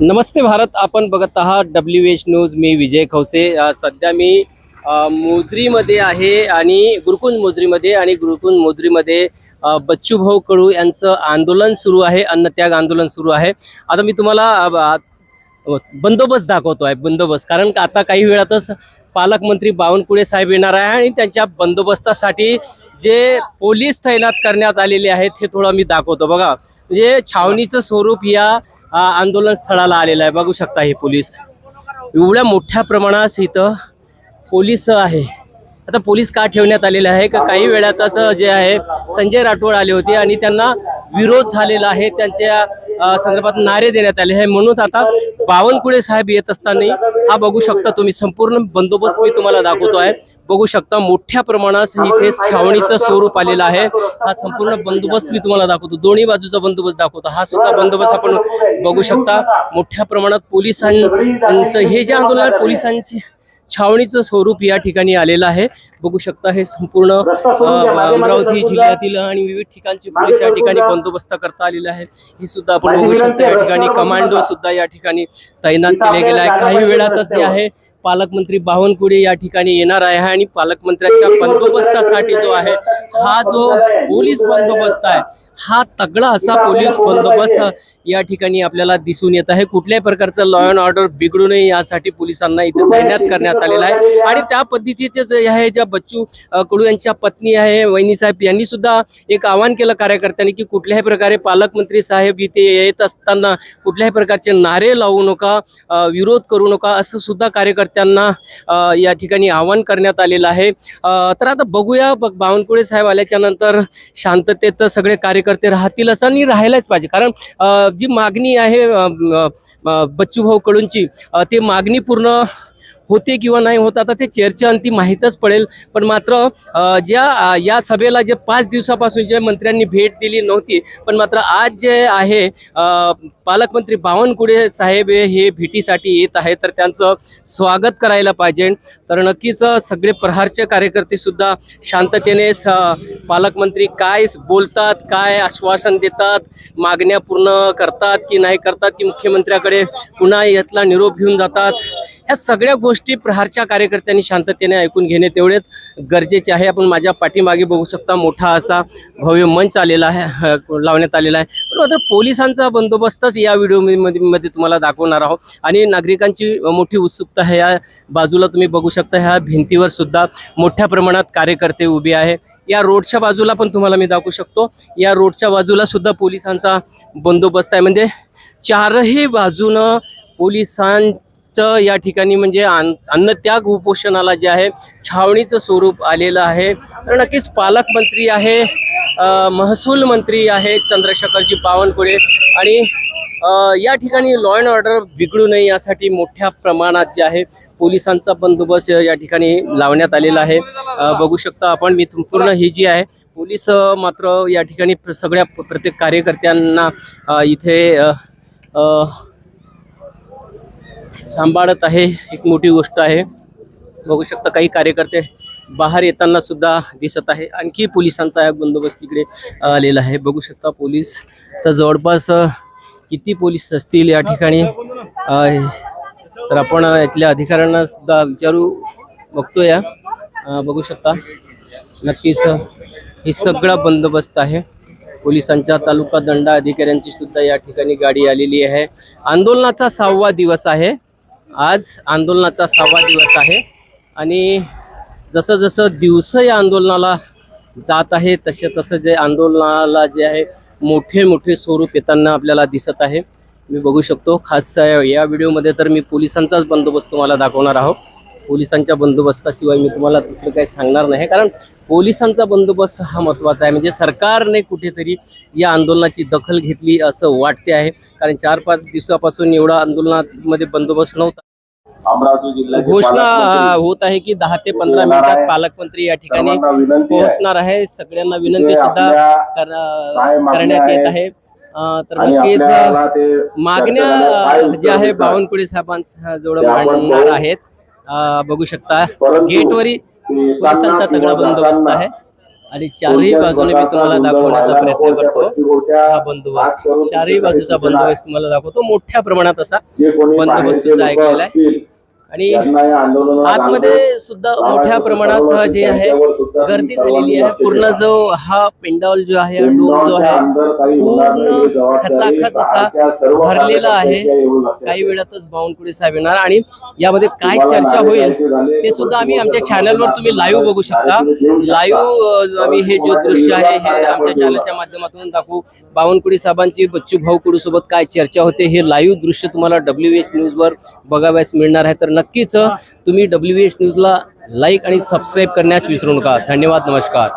नमस्ते भारत आपण बघत आहात डब्ल्यू एच न्यूज मी विजय खवसे. सध्या मी मोजरीमध्ये आहे आणि गुरुकुंज मोजरीमध्ये आणि गुरुकुंज मोजरीमध्ये बच्चूभाऊ कडू यांचं आंदोलन सुरू आहे अन्नत्याग आंदोलन सुरू आहे. आता मी तुम्हाला हो, बंदोबस्त दाखवतो आहे बंदोबस्त. कारण का आता काही वेळातच पालकमंत्री बावनकुळे साहेब येणार आहे आणि त्यांच्या बंदोबस्तासाठी जे पोलीस तैनात करण्यात आलेले आहेत हे थोडं मी दाखवतो. बघा म्हणजे छावणीचं स्वरूप या आंदोलन स्थळाला आलेलं आहे. बघू शकता हे पोलीस. एवढ्या मोठ्या प्रमाणात इथं पोलीस आहे. आता पोलीस का ठेवण्यात आलेले आहे? का काही वेळातच जे आहे संजय राठोड आले होते आणि त्यांना विरोध झालेला आहे. त्यांच्या संदर्भात नारे देण्यात आले आहे म्हणून आता बावनकुळे साहेब येत असताना हा बघू शकता तुम्ही. संपूर्ण बंदोबस्त मी तुम्हाला दाखवतो आहे. बघू शकता मोठ्या प्रमाणात इथे छावणीचं स्वरूप आलेलं आहे. हा संपूर्ण बंदोबस्त मी तुम्हाला दाखवतो. दोन्ही बाजूचा बंदोबस्त दाखवतो. हा सुद्धा बंदोबस्त आपण बघू शकता. मोठ्या प्रमाणात पोलिसांचं हे जे आंदोलन पोलिसांची छावणीचं स्वरूप या ठिकाणी आलेलं आहे. बघू शकता हे संपूर्ण अमरावती जिल्ह्यातील आणि विविध ठिकाणचे पोलीस या ठिकाणी बंदोबस्त करता आलेले आहे. हे सुद्धा आपण बघू शकता. या ठिकाणी कमांडो सुद्धा या ठिकाणी तैनात केले गेले आहे. काही वेळातच जे आहे पालकमंत्री बावनकुळे या ठिकाणी येणार आहे आणि पालकमंत्र्यांच्या बंदोबस्तासाठी जो आहे हा जो पोलीस बंदोबस्त आहे हा तगडा असा पोलीस बंदोबस्त या ठिकाणी आपल्याला दिसून येत आहे. कुठल्याही प्रकारचं लॉ अँड ऑर्डर बिघडू नये यासाठी पोलिसांना इथे तैनात करण्यात आलेला आहे. आणि त्या पद्धतीचे जे आहे ज्या बच्चू कडू यांच्या पत्नी आहे वहिनी साहेब यांनी सुद्धा एक आवाहन केलं कार्यकर्त्यांनी की कुठल्याही प्रकारे पालकमंत्री साहेब इथे येत असताना कुठल्याही प्रकारचे नारे लावू नका विरोध करू नका असं सुद्धा कार्यकर्त्यांना या ठिकाणी आवाहन करण्यात आलेलं आहे. तर आता बघूया बघ बावनकुळे साहेब आल्याच्यानंतर शांततेत सगळे कार्यकर्ते राहतील असं आणि राहायलाच पाहिजे. कारण जी मागणी आहे बच्चूभाऊ कडूंची ते मागणी पूर्ण होते किंवा नाही होत आता ते चर्चा अंती माहीतच पडेल. पण मात्र ज्या या सभेला जे पाच दिवसापासून जे मंत्र्यांनी भेट दिली नव्हती पण मात्र आज जे आहे पालकमंत्री बावनकुळे साहेब हे- भेटीसाठी येत आहे तर त्यांचं स्वागत करायला पाहिजे. तर नक्कीच सगळे प्रहारचे कार्यकर्ते सुद्धा शांततेने स पालकमंत्री काय बोलतात काय आश्वासन देतात मागण्या पूर्ण करतात की नाही करतात की मुख्यमंत्र्याकडे पुन्हा यातला निरोप घेऊन जातात? या सगळ्या गोष्टी प्रहारच्या कार्यकर्त्यांनी शांततेने ऐकून घेणे तेवढेच गरजेचे आहे. आपण माझ्या पाठीमागे बघू शकता मोठा असा भव्य मंच आलेला आहे लावण्यात आलेला आहे. पण मात्र पोलिसांचा बंदोबस्तच या व्हिडिओमध्ये मध्ये तुम्हाला दाखवणार आहोत. आणि नागरिकांची मोठी उत्सुकता आहे. या बाजूला तुम्ही बघू शकता ह्या भिंतीवर सुद्धा मोठ्या प्रमाणात कार्यकर्ते उभे आहे. या रोडच्या बाजूला पण तुम्हाला मी दाखवू शकतो. या रोडच्या बाजूला सुद्धा पोलिसांचा बंदोबस्त आहे. म्हणजे चारही बाजूनं पोलिसां तर या ठिकाणी म्हणजे अन्न अन्नत्याग उपोषणाला जे आहे छावणीचं स्वरूप आलेलं आहे. तर नक्कीच पालकमंत्री आहे महसूल मंत्री आहे चंद्रशेखरजी बावनकुळे. आणि या ठिकाणी लॉ अँड ऑर्डर बिघडू नये यासाठी मोठ्या प्रमाणात जे आहे पोलिसांचा बंदोबस्त या ठिकाणी लावण्यात आलेला आहे. बघू शकता आपण मी संपूर्ण ही जी आहे पोलीस मात्र या ठिकाणी प्र- सगळ्या प्रत्येक कार्यकर्त्यांना इथे सांभाळत आहे. एक मोठी गोष्ट आहे. बघू शकता काही कार्यकर्ते बाहेर येताना सुद्धा दिसत आहे. आणखी पोलिसांचा या बंदोबस्त तिकडे आलेला आहे. बघू शकता पोलीस. तर जवळपास किती पोलीस असतील या ठिकाणी? तर आपण इथल्या अधिकाऱ्यांना सुद्धा विचारू बघतोय. या बघू शकता. नक्कीच हे सगळा बंदोबस्त आहे. पोलिसांच्या तालुका दंडा अधिकाऱ्यांची सुद्धा या ठिकाणी गाडी आलेली आहे. आंदोलनाचा सहावा दिवस आहे. आज आंदोलनाचा सहावा दिवस आहे. आणि जसं जसं दिवस या आंदोलनाला जात आहे तसे तसं जे आंदोलनाला जे आहे मोठे मोठे स्वरूप येताना आपल्याला दिसत आहे. मी बघू शकतो खास या व्हिडिओमध्ये तर मी पोलिसांचाच बंदोबस्त तुम्हाला दाखवणार आहोत. पोलिसांच्या बंदोबस्ताशिवाय मी तुम्हाला दुसरं काही सांगणार नाही. कारण पोलिसांचा बंदोबस्त हा महत्त्वाचा आहे. म्हणजे सरकारने कुठेतरी या आंदोलनाची दखल घेतली असं वाटते आहे. कारण चार पाच दिवसापासून एवढा आंदोलनामध्ये बंदोबस्त नव्हता. अमरावती जिल्ह्याचे घोषणा होत आहे की दहा ते पंधरा मिनिटात. पालकमंत्री या ठिकाणी पोहोचणार आहे. सगळ्यांना विनंती सुद्धा करण्यात येत आहे. तर नक्कीच मागण्या ज्या आहे. बावनकुळे साहेबांच्या जवळ ते आपण मांडणार. आहेत. बघू शकता. गेटवरी पोलिसांचा तगडा बंदोबस्त आहे. आणि चारही बाजूने मी तुम्हाला दाखवण्याचा प्रयत्न करतो हा बंदोबस्त. चारही बाजूचा बंदोबस्त तुम्हाला दाखवतो. मोठ्या प्रमाणात असा बंदोबस्त सुद्धा ऐकलेला आहे आणि आतमध्ये सुद्धा मोठ्या प्रमाणात जे आहे गर्दी झालेली आहे. पूर्ण जो हा पेंडॉल जो आहे डोम जो आहे पूर्ण खचाखच असा भरलेला आहे. काही वेळातच बावनकुळे साहेब येणार आणि यामध्ये काय चर्चा होईल ते सुद्धा आम्ही आमच्या चॅनलवर तुम्ही लाईव्ह बघू शकता. लाईव्ह आम्ही हे जो दृश्य आहे हे आमच्या चॅनलच्या माध्यमातून दाखवू. बावनकुळे साहेबांची बच्चू भाऊ कुडू सोबत काय चर्चा होते हे लाईव्ह दृश्य तुम्हाला डब्ल्यू एच न्यूजवर बघाव्यास मिळणार आहे. तर नक्कीच तुम्ही डब्ल्यू एच न्यूजला लाईक आणि सबस्क्राईब करण्यास विसरू नका. धन्यवाद नमस्कार.